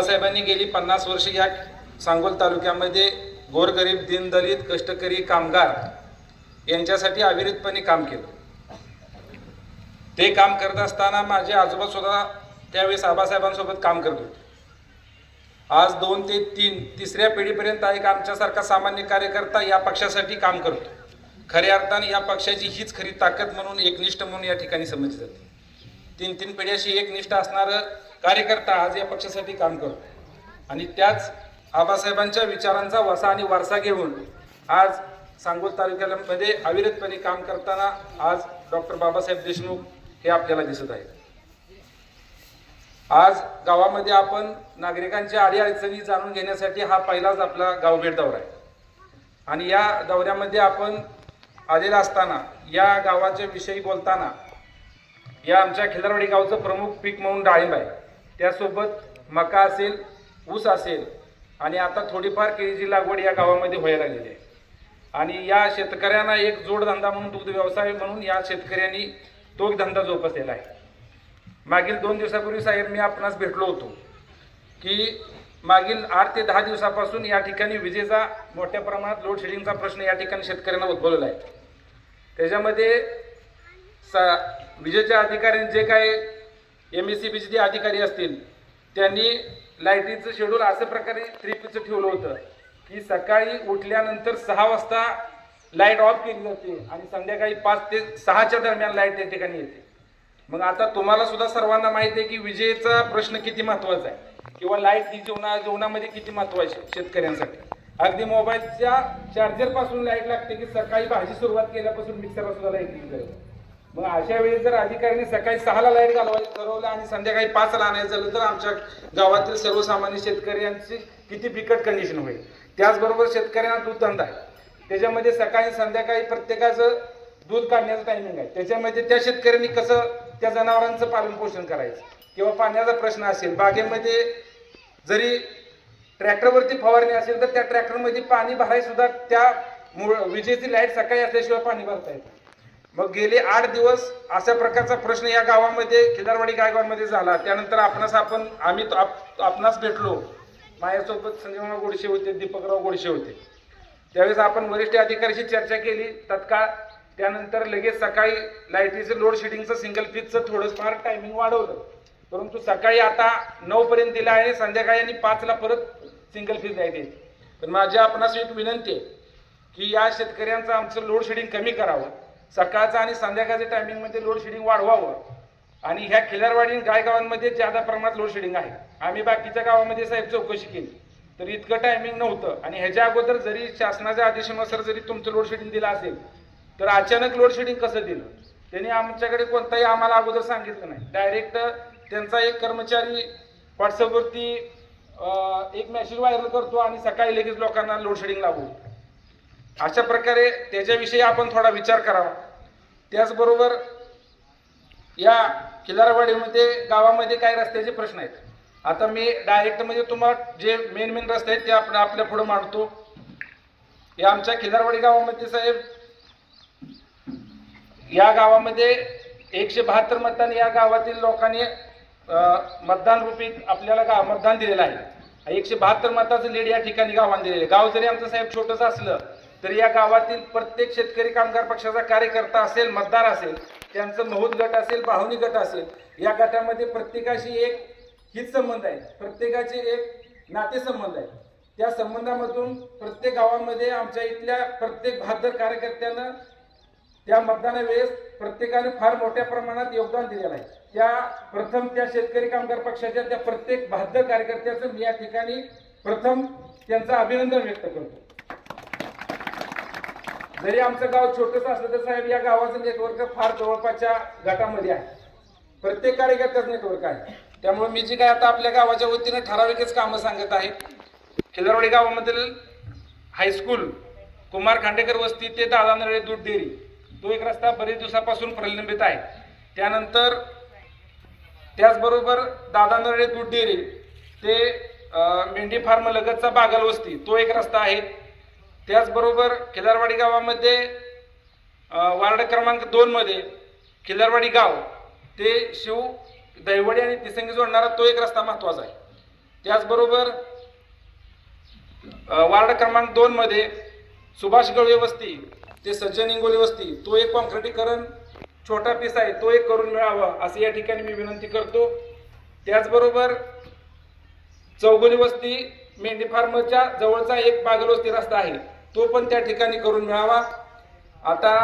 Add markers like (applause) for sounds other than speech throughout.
बाबासाहेबांनी गेली पन्नास वर्ष या सांगोल तालुक्यामध्ये गोरगरीब दीनदलित कष्टकरी कामगार यांच्यासाठी अविरतपणे काम केलं. ते काम करत असताना माझे आजोबा सुद्धा त्यावेळेस आबासाहेबांसोबत काम करत होते. आज दोन ते तीन तिसऱ्या पिढीपर्यंत एक आमच्यासारखा सामान्य कार्यकर्ता या पक्षासाठी काम करतो. खऱ्या अर्थाने या पक्षाची हीच खरी ताकद म्हणून एकनिष्ठ म्हणून या ठिकाणी समजली जाते. तीन तीन पिढ्याशी एकनिष्ठ असणारं कार्यकर्ता आज या पक्षासाठी काम करतो आणि त्याच आबासाहेबांच्या विचारांचा वसा आणि वारसा घेऊन आज सांगोल तालुक्यामध्ये अविरतपणे काम करताना आज डॉक्टर बाबासाहेब देशमुख हे आपल्याला दिसत आहेत. आज गावामध्ये आपण नागरिकांच्या अडीअडचणी जाणून घेण्यासाठी हा पहिलाच आपला गावभेट दौरा आहे. आणि या दौऱ्यामध्ये आपण आलेला असताना या गावाच्या विषयी बोलताना या आमच्या खिलारवाडी गावचं प्रमुख पीक म्हणून डाळिंब आहे. त्यासोबत मका असेल ऊस असेल आणि आता थोडीफार केळीची लागवड या गावामध्ये व्हायला लागलेली आहे. आणि या शेतकऱ्यांना एक जोडधंदा म्हणून दुग्ध व्यवसाय म्हणून या शेतकऱ्यांनी तो एक धंदा जोपासलेला आहे. मागील दोन दिवसापूर्वी साहेब मी आपणास भेटलो होतो की मागील आठ ते दहा दिवसापासून या ठिकाणी विजेचा मोठ्या प्रमाणात लोड शेडिंगचा प्रश्न या ठिकाणी शेतकऱ्यांना उद्भवलेला आहे. त्याच्यामध्ये स विजेच्या अधिकाऱ्यांनी जे काय एम एस सी बीचे जे अधिकारी असतील त्यांनी लाईटीचं शेड्यूल अशा प्रकारे थ्री पीचं ठेवलं होतं की सकाळी उठल्यानंतर सहा वाजता लाइट ऑफ केली जाते आणि संध्याकाळी पाच ते सहाच्या दरम्यान लाइट त्या ठिकाणी येते. मग आता तुम्हाला सुद्धा सर्वांना माहिती आहे की विजेचा प्रश्न किती महत्त्वाचा आहे? किंवा लाइट ही जीवना जीवनामध्ये किती महत्वाची आहे शेतकऱ्यांसाठी? अगदी मोबाईलच्या चार्जरपासून लाइट लागते की सकाळी भाजी सुरुवात केल्यापासून मिक्सरला सुद्धा लाइट दिली जाते मग अशा वेळी जर अधिकाऱ्यांनी सकाळी सहाला लाइट घालवायचं ठरवलं आणि संध्याकाळी पाचला आणायचं झालं तर आमच्या गावातील सर्वसामान्य शेतकऱ्यांची किती बिकट कंडिशन होईल. त्याचबरोबर शेतकऱ्यांना दूध धंदा आहे. त्याच्यामध्ये सकाळी संध्याकाळी प्रत्येकाचं दूध काढण्याचं टायमिंग आहे. त्याच्यामध्ये त्या शेतकऱ्यांनी कसं त्या जनावरांचं पालन पोषण करायचं? किंवा पाण्याचा प्रश्न असेल बागेमध्ये जरी ट्रॅक्टरवरती फवारणी असेल तर त्या ट्रॅक्टरमध्ये पाणी भरायसुद्धा त्या मुळ विजेची लाइट सकाळी असल्याशिवाय पाणी भरता येतं मग गेले आठ दिवस अशा प्रकारचा प्रश्न या गावामध्ये खिलारवाडी गायगावामध्ये झाला. त्यानंतर आपणास आपण आम्ही तो- आप- आपणास भेटलो. माझ्यासोबत संजीवराव गोडशे होते दीपकराव गोडशे होते. त्यावेळेस आपण वरिष्ठ अधिकाऱ्याशी चर्चा केली. तत्काळ त्यानंतर लगेच सकाळी लाईटीचं लोड शेडिंगचं सिंगल फीजचं थोडंफार टायमिंग वाढवलं. परंतु सकाळी आता नऊ पर्यंत दिलं आहे संध्याकाळी आणि पाचला परत सिंगल फीज द्यायची पण माझ्या आपणास एक विनंती आहे की या शेतकऱ्यांचं आमचं लोड शेडिंग कमी करावं. सकाळचं आणि संध्याकाळच्या टायमिंगमध्ये लोडशेडिंग वाढवावं. आणि ह्या खिलारवाडी गायगावांमध्ये ज्यादा प्रमाणात लोडशेडिंग आहे. आम्ही बाकीच्या गावामध्ये साहेब चौकशी केली. तर इतकं टायमिंग नव्हतं. आणि ह्याच्या अगोदर जरी शासनाच्या आदेशानुसार जरी तुमचं लोडशेडिंग दिलं असेल तर अचानक लोडशेडिंग कसं दिलं? त्यांनी आमच्याकडे कोणताही आम्हाला अगोदर सांगितलं नाही. डायरेक्ट त्यांचा एक कर्मचारी व्हॉट्सअपवरती एक मेसेज व्हायरल करतो आणि सकाळी लगेच लोकांना लोडशेडिंग लागू अशा प्रकारे त्याच्याविषयी आपण थोडा विचार करावा. त्याचबरोबर या खिलारवाडीमध्ये गावामध्ये काय रस्त्याचे प्रश्न आहेत. आता मी डायरेक्ट म्हणजे तुम्हाला जे मेन मेन रस्ते आहेत ते आपण आपल्या पुढं मांडतो. या आमच्या खिलारवाडी गावामध्ये साहेब या गावामध्ये एकशे बहात्तर मतदान या गावातील लोकांनी मतदान रूपी आपल्याला गाव मतदान दिलेलं आहे. एकशे बहात्तर मताचं लीड या ठिकाणी गावाने दिलेलं आहे. गाव जरी आमचं साहेब छोटंसं असलं तर या गावातील प्रत्येक शेतकरी कामगार पक्षाचा कार्यकर्ता असेल मतदार असेल त्यांचं महूत गट असेल पाहुणी गट असेल या गटामध्ये प्रत्येकाशी एक हित संबंध आहे. प्रत्येकाचे एक नातेसंबंध आहे. त्या संबंधामधून प्रत्येक गावामध्ये आमच्या इथल्या प्रत्येक बहादर कार्यकर्त्यानं त्या मतदानावेळेस प्रत्येकाने फार मोठ्या प्रमाणात योगदान दिलेलं आहे. त्या प्रथम त्या शेतकरी कामगार पक्षाच्या त्या प्रत्येक बहादर कार्यकर्त्याचं मी या ठिकाणी प्रथम त्यांचं अभिनंदन व्यक्त करतो. जरी आमचं गाव छोटंसं असलं तर साहेब या गावाचं नेटवर्क फार जवळपासच्या गटामध्ये आहे. प्रत्येक कार्यकर्त्याच नेटवर्क आहे. त्यामुळे मी जी काय आता आपल्या गावाच्या वतीनं ठराविकच कामं सांगत आहे. खिलरवाडी गावामधील हायस्कूल कुमार खांडेकर वस्ती ते दादा नळे दूध डेअरी तो एक रस्ता बरेच दिवसापासून प्रलंबित आहे. त्यानंतर त्याचबरोबर दादा नळे दूध डेअरी ते मेंढी फार्म लगतचा बागल वस्ती तो एक रस्ता आहे. त्याचबरोबर खिलारवाडी गावामध्ये वार्ड क्रमांक दोनमध्ये खिलारवाडी गाव ते शिव दैवडी आणि तिसंगी जोडणारा तो एक रस्ता महत्त्वाचा आहे. त्याचबरोबर वार्ड क्रमांक दोनमध्ये सुभाष गवळी वस्ती ते सज्जन इंगोली वस्ती तो एक कॉन्क्रिटीकरण छोटा पीस आहे तो एक करून मिळावा असं या ठिकाणी मी विनंती करतो. त्याचबरोबर चौगुली वस्ती मेंढी फार्मच्या जवळचा एक बागलोस्ती रस्ता आहे. तो पण त्या ठिकाणी करून मिळावा. आता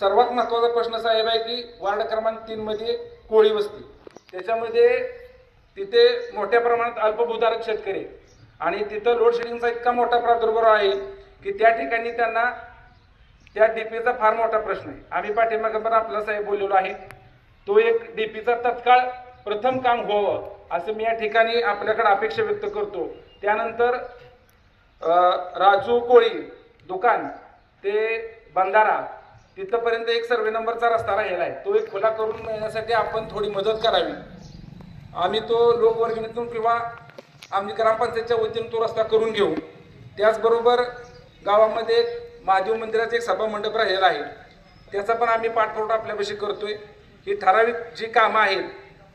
सर्वात महत्त्वाचा प्रश्न साहेब आहे की वार्ड क्रमांक तीनमध्ये कोळी वस्ती. त्याच्यामध्ये तिथे मोठ्या प्रमाणात अल्पभूधारक शेतकरी आणि तिथं लोडशेडिंगचा इतका मोठा प्रादुर्भाव आहे की त्या ठिकाणी त्यांना त्या डी पीचा फार मोठा प्रश्न आहे. आम्ही पाठीमागे पण आपला साहेब बोललेलो आहे. तो एक डी पीचा तत्काळ प्रथम काम व्हावं असं मी या ठिकाणी आपल्याकडे अपेक्षा व्यक्त करतो. त्यानंतर राजू कोळी दुकान ते बंधारा तिथपर्यंत एक सर्वे नंबरचा रस्ता राहिला आहे. तो एक खुला करून मिळण्यासाठी आपण थोडी मदत करावी. आम्ही तो लोकवर्गणीतून किंवा आम्ही ग्रामपंचायतच्या वतीनं तो रस्ता करून घेऊ. त्याचबरोबर गावामध्ये महादेव मंदिराचं एक सभा मंडप राहिलेला आहे. त्याचा पण आम्ही पाठपुरवठा आपल्यापाशी करतोय. ही ठराविक जी कामं आहेत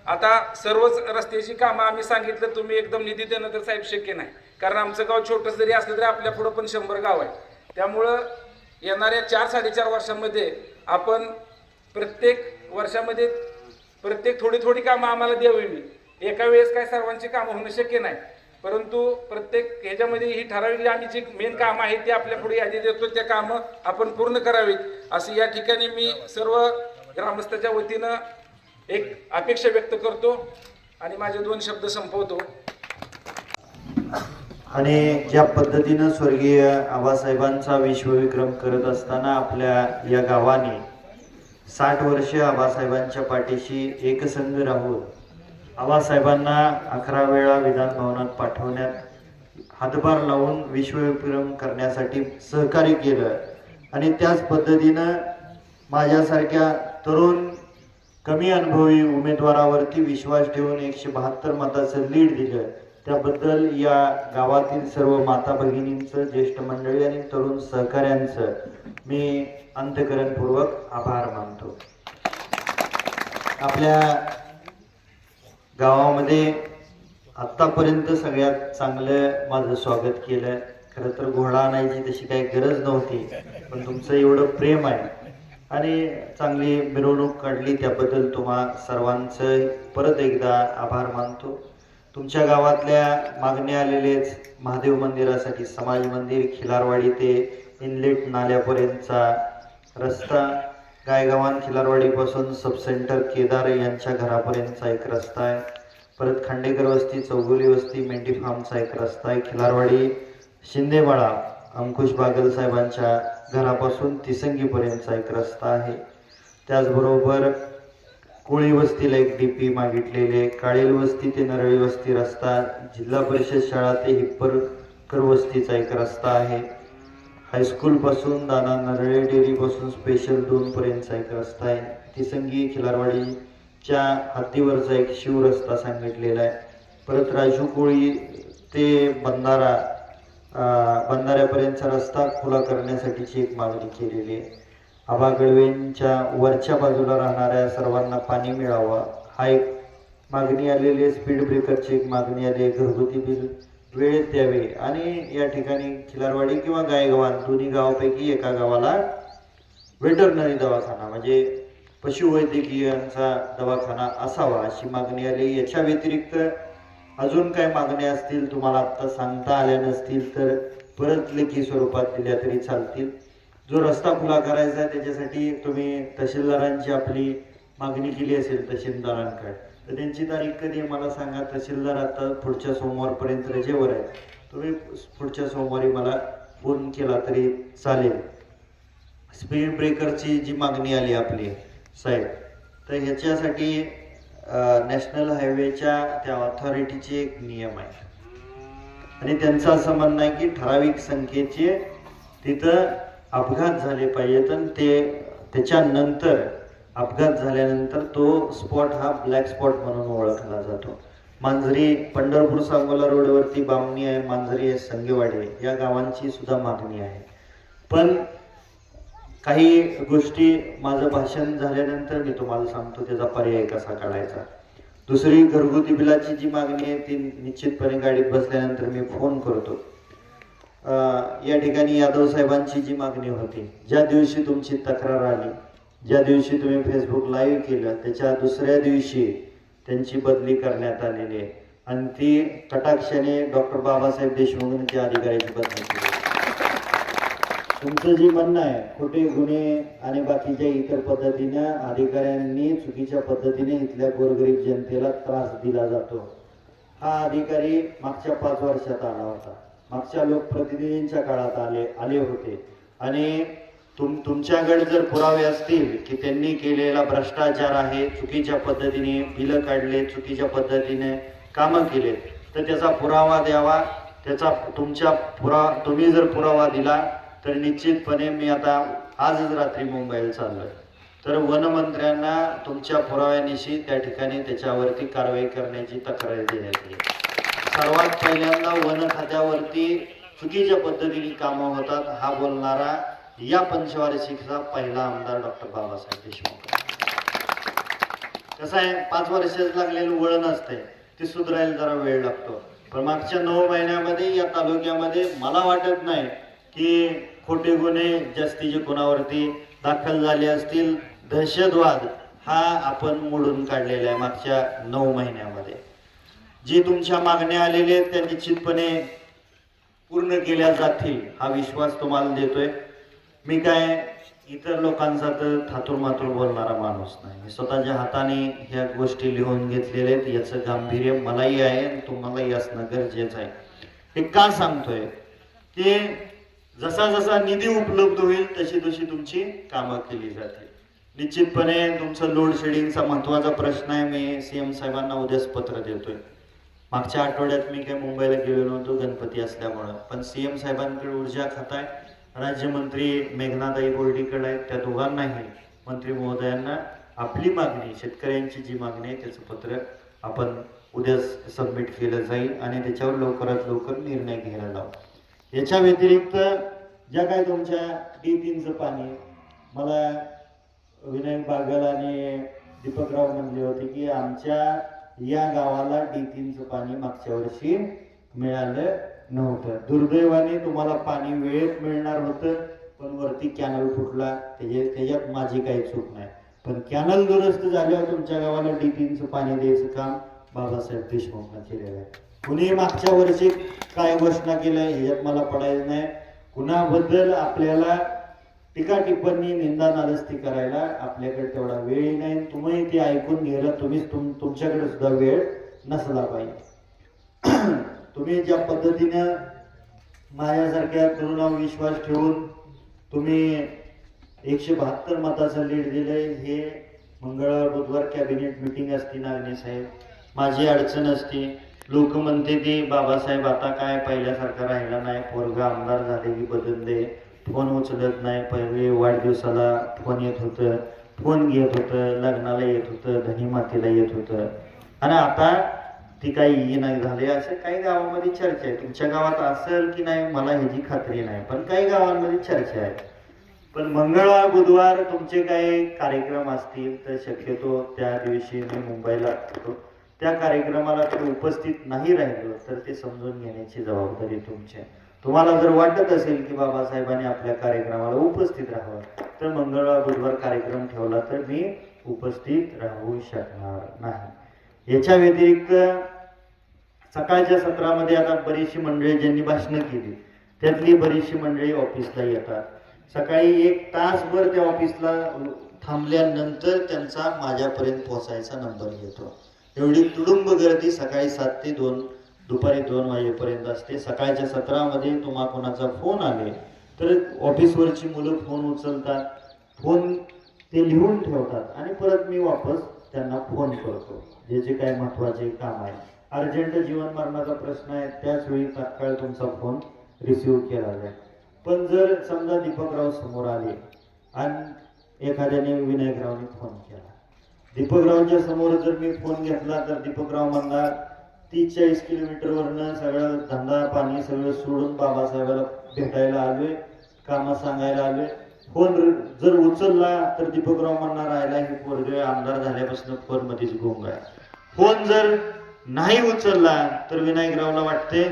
आता सर्वच रस्त्याची कामं आम्ही सांगितलं तुम्ही एकदम निधी देणं तर साहेब शक्य नाही. कारण आमचं गाव छोटं जरी असलं तरी आपल्या पुढं पण शंभर गाव आहे त्यामुळं येणाऱ्या चार साडेचार वर्षामध्ये आपण प्रत्येक वर्षामध्ये प्रत्येक थोडी थोडी कामं आम्हाला द्यावी एका वेळेस काय सर्वांची कामं होणं शक्य नाही. परंतु प्रत्येक ह्याच्यामध्ये ही ठराविक आम्ही जी मेन कामं आहेत ती आपल्या पुढे यादी देतो त्या कामं आपण पूर्ण करावीत. असं या ठिकाणी मी सर्व ग्रामस्थाच्या वतीनं एक अपेक्षा व्यक्त करतो आणि माझे दोन शब्द संपवतो. आणि ज्या पद्धतीनं स्वर्गीय आबासाहेबांचा विश्वविक्रम करत असताना आपल्या या गावाने साठ वर्ष आबासाहेबांच्या पाठीशी एकसंध राहून आबासाहेबांना अकरा वेळा विधान भवनात पाठवण्यात हातभार लावून विश्वविक्रम करण्यासाठी सहकार्य केलं. आणि त्याच पद्धतीनं माझ्यासारख्या तरुण कमी अनुभवी उमेदवारावरती विश्वास ठेवून एकशे बहात्तर मताचं लीड दिलं. त्याबद्दल या गावातील सर्व माता भगिनींचं ज्येष्ठ मंडळी आणि तरुण सहकाऱ्यांचं मी अंतकरणपूर्वक आभार मानतो. आपल्या गावामध्ये आत्तापर्यंत सगळ्यात चांगलं माझं स्वागत केलं. खरं तर घोडा आणायची तशी काही गरज नव्हती पण तुमचं एवढं प्रेम आहे. आणि चांगली मिरवणूक काढली त्याबद्दल तुम्हा सर्वांचं परत एकदा आभार मानतो. तुमच्या गावातल्या मागणी आलेलेच महादेव मंदिरासाठी समाज मंदिर खिलारवाडी ते इनलेट नाल्यापर्यंतचा रस्ता गायगावान खिलारवाडीपासून सबसेंटर केदार यांच्या घरापर्यंतचा एक रस्ता आहे. परत खांडेकर वस्ती चौगुली वस्ती मेंढी फार्मचा एक रस्ता आहे. खिलारवाडी शिंदेवाळा अंकुश बागल साहेबांच्या घरापासून तिसंगीपर्यंतचा एक रस्ता आहे. त्याचबरोबर कोळी वस्तीला एक डीपी पी मागितलेले काळेल वस्ती ते नरळी वस्ती रस्ता जिल्हा परिषद शाळा ते हिप्परकर वस्तीचा एक रस्ता आहे. हायस्कूलपासून दाना नरळे डेअरीपासून स्पेशल दोनपर्यंतचा एक रस्ता आहे. तिसंगी खिलारवाडीच्या हत्तीवरचा एक शिव रस्ता सांगितलेला आहे. परत राजू कोळी ते बंधारा बंधाऱ्यापर्यंतचा रस्ता खुला करण्यासाठीची एक मागणी केलेली आहे. आबा गडवेंच्या वरच्या बाजूला राहणाऱ्या सर्वांना पाणी मिळावं हा एक मागणी आलेली आहे. स्पीड ब्रेकरची एक मागणी आली आहे. घरगुती बिल वेळेत द्यावे आणि या ठिकाणी खिलारवाडी किंवा गायगावान दोन्ही गावापैकी एका गावाला वेटरनरी दवाखाना म्हणजे पशुवैद्यकीयांचा दवाखाना असावा अशी मागणी आली याच्या व्यतिरिक्त अजून काय मागण्या असतील तुम्हाला आत्ता सांगता आल्या नसतील तर परत लेखी स्वरूपात दिल्या तरी चालतील. जो रस्ता खुला करायचा आहे त्याच्यासाठी तुम्ही तहसीलदारांची आपली मागणी केली असेल तहसीलदारांकडे. तर त्यांची तारीख कधी मला सांगा. तहसीलदार आता पुढच्या सोमवारपर्यंत रजेवर आहे तुम्ही पुढच्या सोमवारी मला फोन केला तरी चालेल. स्पीड ब्रेकरची जी मागणी आली आपली साहेब तर ह्याच्यासाठी नॅशनल हायवेच्या त्या ऑथॉरिटीचे एक नियम आहे. आणि त्यांचं असं म्हणणं आहे की ठराविक संख्येचे तिथं अपघात झाले पाहिजेत आणि ते त्याच्यानंतर अपघात झाल्यानंतर तो स्पॉट हा ब्लॅक स्पॉट म्हणून ओळखला जातो. मांजरी पंढरपूर सांगोला रोडवरती बामणी आहे मांजरी आहे संगेवाडी आहे. या गावांची सुद्धा मागणी आहे. पण काही गोष्टी माझं भाषण झाल्यानंतर मी तुम्हाला सांगतो त्याचा पर्याय कसा काढायचा. दुसरी घरगुती बिलाची जी मागणी आहे ती निश्चितपणे गाडीत बसल्यानंतर मी फोन करतो. या ठिकाणी यादव साहेबांची जी मागणी होती ज्या दिवशी तुमची तक्रार आली ज्या दिवशी तुम्ही फेसबुक लाईव्ह केलं त्याच्या दुसऱ्या दिवशी त्यांची बदली करण्यात आलेली आहे. आणि ती कटाक्षाने डॉक्टर बाबासाहेब देशमुखांच्या अधिकाऱ्याची बदली केली. तुमचं जे म्हणणं आहे खोटे गुन्हे आणि बाकीच्या इतर पद्धतीने अधिकाऱ्यांनी चुकीच्या पद्धतीने इथल्या गोरगरीब जनतेला त्रास दिला जातो. हा अधिकारी मागच्या पाच वर्षात आला होता. मागच्या लोकप्रतिनिधींच्या काळात आले आले होते. आणि तुम तुमच्याकडे जर पुरावे असतील की त्यांनी केलेला भ्रष्टाचार आहे चुकीच्या पद्धतीने बिलं काढले चुकीच्या पद्धतीने कामं केले तर त्याचा पुरावा द्यावा. त्याचा तुमच्या पुरा तुम्ही जर पुरावा दिला तर निश्चितपणे मी आता आजच रात्री मुंबईला चाललोय. तर वनमंत्र्यांना तुमच्या पुराव्यानिशी त्या ठिकाणी त्याच्यावरती कारवाई करण्याची तक्रार देण्यात येईल. सर्वात पहिल्यांदा वन खात्यावरती चुकीच्या पद्धतीने कामं होतात हा बोलणारा या पंचवार्षिकचा पहिला आमदार डॉक्टर बाबासाहेब देशमुख. कसं आहे पाच वर्षात लागलेलं वळण असते ते सुधारायला जरा वेळ लागतो. पण मागच्या नऊ महिन्यामध्ये या तालुक्यामध्ये मला वाटत नाही की खोटे गुन्हे जास्तीचे कोणावरती दाखल झाले असतील दहशतवाद हा आपण मोडून काढलेला आहे मागच्या नऊ महिन्यामध्ये. जी तुमच्या मागण्या आलेल्या आहेत त्या निश्चितपणे पूर्ण केल्या जातील हा विश्वास तुम्हाला देतोय. मी काय इतर लोकांचा तर थातूर मातूर बोलणारा माणूस नाही. मी स्वतःच्या हाताने ह्या गोष्टी लिहून घेतलेल्या आहेत याचं गांभीर्य मलाही आहे आणि तुम्हालाही असणं गरजेचं आहे. हे का सांगतोय? की जसा जसा निधी उपलब्ध होईल तशी तशी तुमची कामं केली जातील. निश्चितपणे तुमचं लोड शेडिंगचा महत्त्वाचा प्रश्न आहे. मी सीएम साहेबांना उद्याच पत्र देतोय. मागच्या आठवड्यात मी काही मुंबईला गेलो नव्हतो गणपती असल्यामुळं. पण सीएम साहेबांकडे ऊर्जा खात आहे. राज्यमंत्री मेघनाताई बोर्डीकडे आहे त्या दोघांनाही मंत्री महोदयांना आपली मागणी शेतकऱ्यांची जी मागणी आहे त्याचं पत्र आपण उद्या सबमिट केलं जाईल आणि त्याच्यावर लवकरात लवकर निर्णय घ्यायला लावू. याच्या व्यतिरिक्त ज्या काही तुमच्या डी तीनचं पाणी मला विनायक बागल आणि दीपकराव म्हणले होते की आमच्या या गावाला डी तीनचं पाणी मागच्या वर्षी मिळालं नव्हतं. दुर्दैवाने तुम्हाला पाणी वेळेत मिळणार होतं पण वरती कॅनल फुटला त्याच्या त्याच्यात माझी काही चूक नाही. पण कॅनल दुरुस्त झाल्यावर तुमच्या गावाला डी तीनचं पाणी द्यायचं काम बाबासाहेब देशमुख केलेलं आहे. कुणी मागच्या वर्षी काय घोषणा केलं ह्याच्यात मला पडायचं नाही. कुणाबद्दल आपल्याला टीका टिप्पणी निंदा नादस्ती करायला आपल्याकडे तेवढा वेळही नाही. तुम्ही ते ऐकून घेणं तुम्हीच तुम तुमच्याकडे सुद्धा वेळ नसला पाहिजे. (clears throat) तुम्ही ज्या पद्धतीनं माझ्यासारख्या तरुणावर विश्वास ठेवून तुम्ही एकशे बहात्तर मताचं लीड दिलंय हे मंगळवार बुधवार कॅबिनेट मिटिंग असती नागणे साहेब? माझी अडचण असती. लोक म्हणते ते बाबासाहेब आता काय पहिल्यासारखा राहिला नाही. पोरगा आमदार झाले की बदलले फोन उचलत नाही. पहिले वाढदिवसाला फोन येत होतं. फोन घेत होतं. लग्नाला येत होतं. धनी मातेला येत होतं. आणि आता ती काही ये नाही झाले. असं काही गावामध्ये चर्चा आहे. तुमच्या गावात असेल की नाही मला ह्याची खात्री नाही. पण काही गावांमध्ये चर्चा आहे. पण मंगळवार बुधवार तुमचे काही कार्यक्रम असतील तर शक्यतो त्या दिवशी मी मुंबईला असतो त्या कार्यक्रमाला तुम्ही उपस्थित नाही राहिलो तर ते समजून घेण्याची जबाबदारी तुमची आहे. तुम्हाला जर वाटत असेल की बाबासाहेबांनी आपल्या कार्यक्रमाला उपस्थित राहावं तर मंगळवार बुधवार कार्यक्रम ठेवला तर मी उपस्थित राहू शकणार नाही. याच्या व्यतिरिक्त सकाळच्या सत्रामध्ये आता बरीचशी मंडळी ज्यांनी भाषणं केली त्यातली बरीचशी मंडळी ऑफिसला येतात. सकाळी एक तासभर त्या ऑफिसला थांबल्यानंतर त्यांचा माझ्यापर्यंत पोहोचायचा नंबर येतो. एवढी तुडुंब गर्दी सकाळी सात ते दोन दुपारी दोन वाजेपर्यंत असते. सकाळच्या सत्रामध्ये तुम्हा कोणाचा फोन आले तर ऑफिसवरची मुलं फोन उचलतात फोन ते लिहून ठेवतात आणि परत मी वापस त्यांना फोन करतो. जे जे काय महत्त्वाचे काम आहे. अर्जंट जीवन मरणाचा प्रश्न आहे. त्याचवेळी तात्काळ तुमचा फोन रिसिव्ह केला जाईल. पण जर समजा दीपकराव समोर आले आणि एखाद्याने विनायकरावने फोन केला दीपकरावच्या समोर जर मी फोन घेतला तर दीपकराव म्हणणार तीस चाळीस किलोमीटरवरनं सगळं धंदा पाणी सगळं सोडून बाबासाहेबाला भेटायला आलोय कामं सांगायला आलोय. फोन जर उचलला तर दीपकराव म्हणणार राहिला हे पोरग आमदार झाल्यापासून फोन मध्येच गोंग आहे. फोन जर नाही उचलला तर विनायकरावला वाटते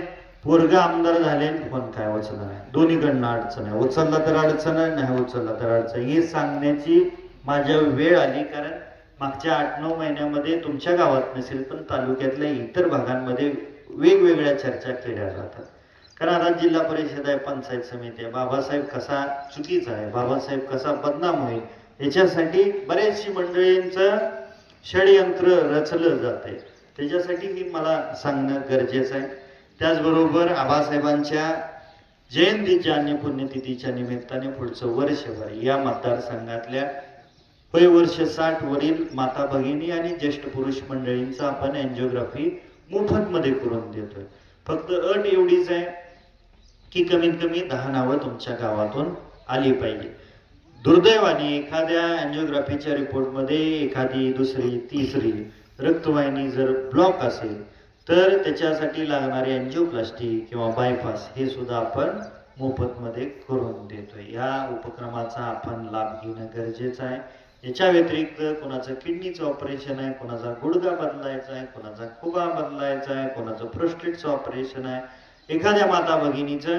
पोरग आमदार झाले फोन काय उचलणार आहे? दोन्हीकडनं अडचण आहे. उचलला तर अडचण आहे नाही उचलला तर अडचण हे सांगण्याची माझ्या वेळ आली कारण मागच्या आठ नऊ महिन्यामध्ये तुमच्या गावात नसेल पण तालुक्यातल्या इतर भागांमध्ये वेगवेगळ्या चर्चा केल्या जातात. कारण आता जिल्हा परिषद आहे पंचायत समिती आहे. बाबासाहेब कसा चुकीचा आहे बाबासाहेब कसा बदनाम होईल याच्यासाठी बऱ्याचशी मंडळींचं षडयंत्र रचलं जात. आहे त्याच्यासाठी मी मला सांगणं गरजेचं आहे. त्याचबरोबर आबासाहेबांच्या जयंतीच्या आणि पुण्यतिथीच्या निमित्ताने पुढचं वर्षभर या मतदारसंघातल्या वय वर्ष साठ वरील माता भगिनी आणि ज्येष्ठ पुरुष मंडळींचा आपण अँजिओग्राफी मोफत मध्ये करून देतोय. फक्त अट एवढीच आहे की कमीत कमी दहा नावं तुमच्या गावातून आली पाहिजे. दुर्दैवाने एखाद्या अँजिओग्राफीच्या रिपोर्टमध्ये एखादी दुसरी तिसरी रक्तवाहिनी जर ब्लॉक असेल तर त्याच्यासाठी लागणारे अँजिओप्लास्टी किंवा बायपास हे सुद्धा आपण मोफतमध्ये करून देतोय. या उपक्रमाचा आपण लाभ घेणं गरजेचं आहे. याच्या व्यतिरिक्त कोणाचं किडनीचं ऑपरेशन आहे कोणाचा गुडघा बदलायचा आहे कोणाचा खुबा बदलायचा आहे कोणाचं प्रोस्टेटचं ऑपरेशन आहे एखाद्या माता भगिनीचं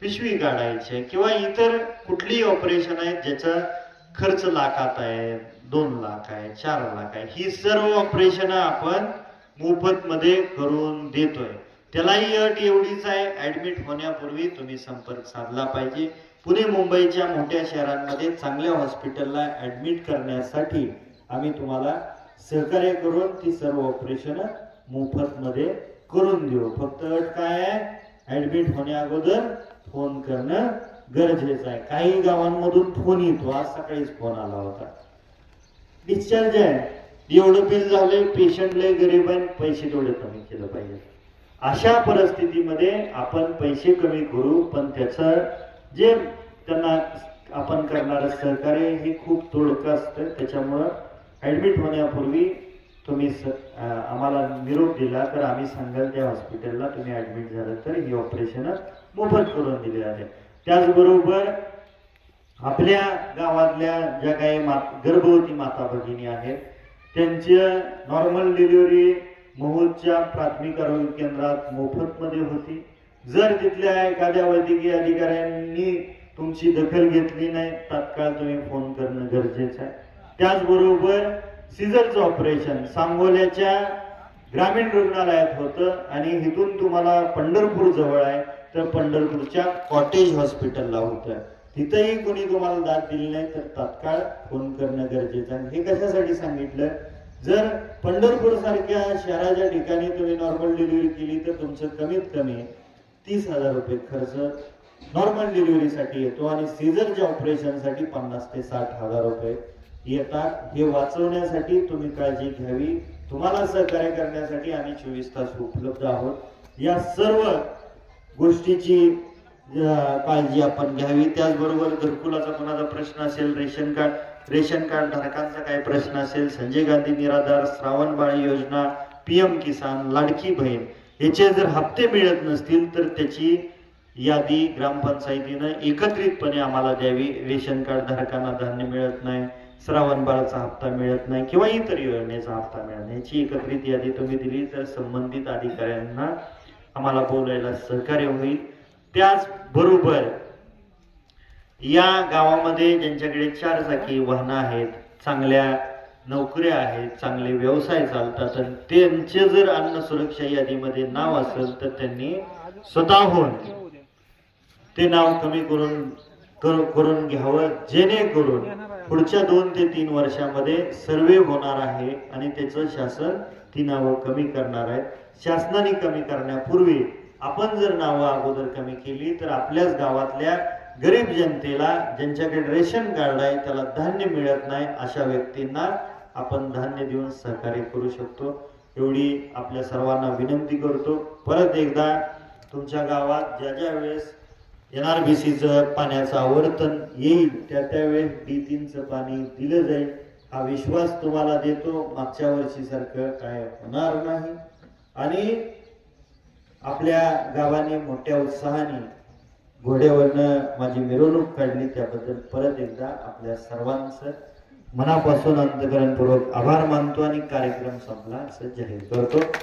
पिशवी काढायची आहे किंवा इतर कुठलीही ऑपरेशन आहे ज्याचा खर्च लाखात आहे दोन लाख आहे चार लाख आहे ही सर्व ऑपरेशन आपण मोफत मध्ये करून देतोय. त्यालाही अट एवढीच आहे ऍडमिट होण्यापूर्वी तुम्ही संपर्क साधला पाहिजे. पुणे मुंबईच्या मोठ्या शहरांमध्ये चांगल्या हॉस्पिटलला ऍडमिट करण्यासाठी आम्ही तुम्हाला सहकार्य करून ती सर्व ऑपरेशन मोफत मध्ये करून देऊ. फक्त अट काय आहे? ऍडमिट होण्या अगोदर फोन करणं गरजेचं आहे. काही गावांमधून फोन येतो. आज सकाळीच फोन आला होता. डिस्चार्ज आहे. एवढं बिल झालंय पेशंट लय गरीब आहे पैसे तेवढे कमी केलं पाहिजे. अशा परिस्थितीमध्ये आपण पैसे कमी करू पण त्याचं जे त्यांना आपण करणारं सहकार्य हे खूप तोडकं असतं. त्याच्यामुळं ऍडमिट होण्यापूर्वी तुम्ही स आम्हाला निरोप दिला तर आम्ही सांगाल त्या हॉस्पिटलला तुम्ही ऍडमिट झालं तर ही ऑपरेशन मोफत करून दिली आहे. त्याचबरोबर आपल्या गावातल्या ज्या काही मात गर्भवती माता भगिनी आहेत त्यांच्या नॉर्मल डिलिव्हरी मोहोळच्या प्राथमिक आरोग्य केंद्रात मोफतमध्ये होती. जर तिथल्या एखाद्या वैद्यकीय अधिकाऱ्यांनी तुमची दखल घेतली नाही तात्काळ तुम्ही फोन करणं गरजेचं आहे. त्याचबरोबर सिझरचं ऑपरेशन सांगोल्याच्या ग्रामीण रुग्णालयात होतं आणि इथून तुम्हाला पंढरपूर जवळ आहे तर पंढरपूरच्या कॉटेज हॉस्पिटलला होतं. तिथंही कोणी तुम्हाला दाद दिली नाही तर तात्काळ फोन करणं गरजेचं आहे. हे कशासाठी सांगितलं? जर पंढरपूर सारख्या शहराच्या ठिकाणी तुम्ही नॉर्मल डिलिव्हरी केली तर तुमचं कमीत कमी तीस हजार रुपये खर्च नॉर्मल डिलिव्हरीसाठी येतो आणि सीझरच्या ऑपरेशनसाठी पन्नास ते साठ हजार रुपये येतात. हे वाचवण्यासाठी तुम्ही काळजी घ्यावी. तुम्हाला सहकार्य करण्यासाठी आम्ही चोवीस तास उपलब्ध आहोत. या सर्व गोष्टीची काळजी आपण घ्यावी. त्याचबरोबर घरकुलाचा कोणाचा प्रश्न असेल रेशन कार्ड रेशन कार्ड धारकांचा काही प्रश्न असेल संजय गांधी निराधार श्रावण बाळी योजना पीएम किसान लाडकी बहीण याचे जर हप्ते मिळत नसतील तर त्याची यादी ग्रामपंचायतीनं एकत्रितपणे आम्हाला द्यावी. रेशन कार्ड धारकांना धान्य मिळत नाही श्रावण बाळाचा हप्ता मिळत नाही किंवा इतर योजनेचा हप्ता मिळत नाही. याची एकत्रित यादी तुम्ही दिली तर संबंधित अधिकाऱ्यांना आम्हाला बोलायला सहकार्य होईल. त्याचबरोबर या गावामध्ये ज्यांच्याकडे चार चाकी वाहनं आहेत चांगल्या नोकऱ्या आहेत चांगले व्यवसाय चालतात आणि त्यांचे जर अन्न सुरक्षा यादीमध्ये नाव असेल तर त्यांनी स्वतःहून ते नाव कमी करून करून घ्यावं जेणेकरून पुढच्या दोन ते तीन वर्षामध्ये सर्वे होणार आहे आणि त्याचं शासन ती नावं कमी करणार आहे. शासनाने कमी करण्यापूर्वी आपण जर नावं अगोदर कमी केली तर आपल्याच गावातल्या गरीब जनतेला ज्यांच्याकडे रेशन कार्ड आहे त्याला धान्य मिळत नाही अशा व्यक्तींना आपण धान्य देऊन सहकार्य करू शकतो. एवढी आपल्या सर्वांना विनंती करतो. परत एकदा तुमच्या गावात ज्या ज्या वेळेस एन आर बी सीचं पाण्याचं आवर्तन येईल त्या त्यावेळेस डी तीनचं पाणी दिलं जाईल. हा विश्वास तुम्हाला देतो. मागच्या वर्षीसारखं काय होणार नाही. आणि आपल्या गावाने मोठ्या उत्साहाने घोड्यावरनं माझी मिरवणूक काढली. त्याबद्दल परत एकदा आपल्या सर्वांचं मनापासून अंतकरणपूर्वक आभार मानतो आणि कार्यक्रम संपला. सज्ज हे करतो.